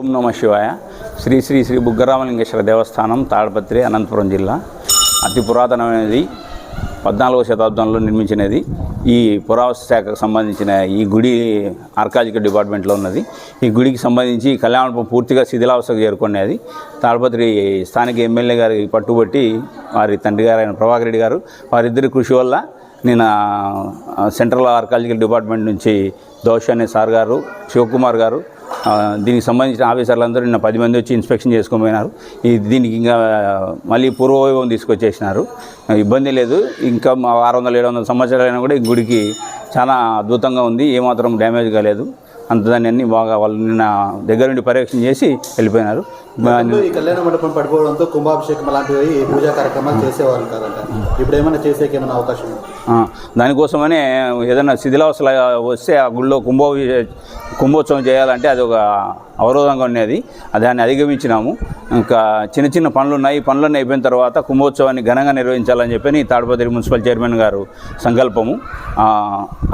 ఓం నమ శివాయ. శ్రీ శ్రీ శ్రీ బుగ్గరామలింగేశ్వర దేవస్థానం తాడపత్రి అనంతపురం జిల్లా. అతి పురాతనమైనది పద్నాలుగవ శతాబ్దంలో నిర్మించినది. ఈ పురావస్తు శాఖకు సంబంధించిన ఈ గుడి ఆర్కాలజికల్ డిపార్ట్మెంట్లో ఉన్నది. ఈ గుడికి సంబంధించి కళ్యాణం పూర్తిగా శిథిలావస్థకు చేరుకునేది తాడపత్రి స్థానిక ఎమ్మెల్యే గారి పట్టుబట్టి వారి తండ్రి గారు ఆయన ప్రభాకర్ రెడ్డి గారు వారిద్దరి కృషి వల్ల నేను సెంట్రల్ ఆర్కాలజికల్ డిపార్ట్మెంట్ నుంచి దోష్ అనే సార్ గారు శివకుమార్ గారు దీనికి సంబంధించిన ఆఫీసర్లందరూ నిన్న పది మంది వచ్చి ఇన్స్పెక్షన్ చేసుకొని పోయినారు ఈ దీనికి ఇంకా మళ్ళీ పూర్వవైభవం తీసుకొచ్చేసినారు. ఇబ్బంది లేదు. ఇంకా మా ఆరు వందల ఏడు వందల సంవత్సరాలైనా కూడా ఈ గుడికి చాలా అద్భుతంగా ఉంది. ఏమాత్రం డ్యామేజ్ కాలేదు. అంత దాన్ని అన్ని బాగా వాళ్ళు నిన్న దగ్గర నుండి పర్యవేక్షణ చేసి వెళ్ళిపోయినారు. కళ్యాణ మండపం పడిపోవడంతో కుంభాభిషేకం లాంటివి పూజా కార్యక్రమాలు చేసేవారు కాదంట. ఇప్పుడు ఏమైనా చేసేకి ఏమైనా అవకాశం ఉంది? దానికోసమనే ఏదైనా శిథిలావస్థ వస్తే ఆ గుళ్ళో కుంభో కుంభోత్సవం చేయాలంటే అది ఒక అవరోధంగా ఉండేది. దాన్ని అధిగమించినాము. ఇంకా చిన్న చిన్న పనులు ఉన్నాయి ఈ పనులన్నీ అయిపోయిన తర్వాత కుంభోత్సవాన్ని ఘనంగా నిర్వహించాలని చెప్పి తాడిపత్రి మున్సిపల్ చైర్మన్ గారు సంకల్పము.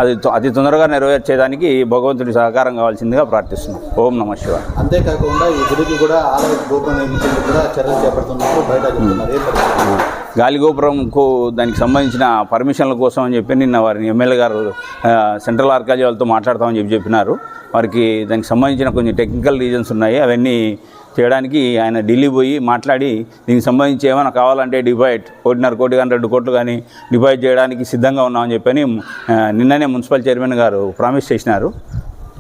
అది అతి తొందరగా నెరవేర్చేదానికి భగవంతుడి సహకారం కావాల్సిందిగా ప్రార్థిస్తున్నాం. ఓం నమ శివాయ. అంతేకాకుండా ఈ గుడికి కూడా ఆలయ గోపురం నిర్మించేందుకు కూడా చర్యలు చేపడుతున్నట్టు బయట? గాలిగోపురంకు దానికి సంబంధించిన పర్మిషన్ల కోసం అని చెప్పి నిన్న వారిని ఎమ్మెల్యే గారు సెంట్రల్ ఆర్కాలజీ వాళ్ళతో మాట్లాడతామని చెప్పి చెప్పినారు. వారికి దానికి సంబంధించిన కొన్ని టెక్నికల్ రీజన్స్ ఉన్నాయి. అవన్నీ చేయడానికి ఆయన ఢిల్లీ పోయి మాట్లాడి దీనికి సంబంధించి ఏమైనా కావాలంటే డిపాజిట్ కోటిన్నర కోటి కానీ రెండు కోట్లు కానీ డిపాజిట్ చేయడానికి సిద్ధంగా ఉన్నామని చెప్పని నిన్ననే మున్సిపల్ చైర్మన్ గారు ప్రామిస్ చేసినారు.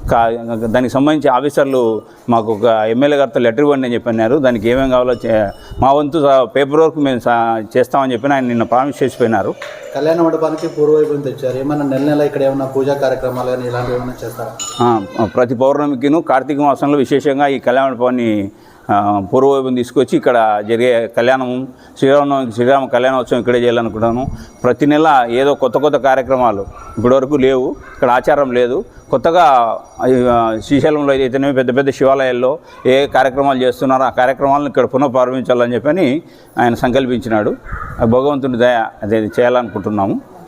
దానికి సంబంధించి ఆఫీసర్లు మాకు ఒక ఎమ్మెల్యే గారితో లెటర్ ఇవ్వండి అని చెప్పన్నారు దానికి ఏమేమి కావాలో మా వంతు పేపర్ వర్క్ మేము చేస్తామని చెప్పి ఆయన నిన్న ప్రామిస్ చేసిపోయినారు. కళ్యాణ మండపానికి పూర్వవైపుని తెచ్చారు. ఏమైనా నెల నెల ఇక్కడ ఏమైనా పూజా కార్యక్రమాలు కానీ ఇలాంటివి ఏమైనా చేస్తారా? ప్రతి పౌర్ణమికిను కార్తీక మాసంలో విశేషంగా ఈ కళ్యాణ మండపాన్ని ఆ, తీసుకొచ్చి ఇక్కడ జరిగే కళ్యాణం శ్రీరామనవమికి శ్రీరామ కళ్యాణోత్సవం ఇక్కడే చేయాలనుకుంటాను ప్రతి నెల ఏదో కొత్త కొత్త కార్యక్రమాలు ఇప్పటివరకు లేవు. ఇక్కడ ఆచారం లేదు. కొత్తగా శ్రీశైలంలో అయితేనే పెద్ద పెద్ద శివాలయాల్లో ఏ కార్యక్రమాలు చేస్తున్నారో ఆ కార్యక్రమాలను ఇక్కడ పునఃప్రారంభించాలని చెప్పని ఆయన సంకల్పించినాడు. ఆ భగవంతుని దయ అదే చేయాలనుకుంటున్నాము.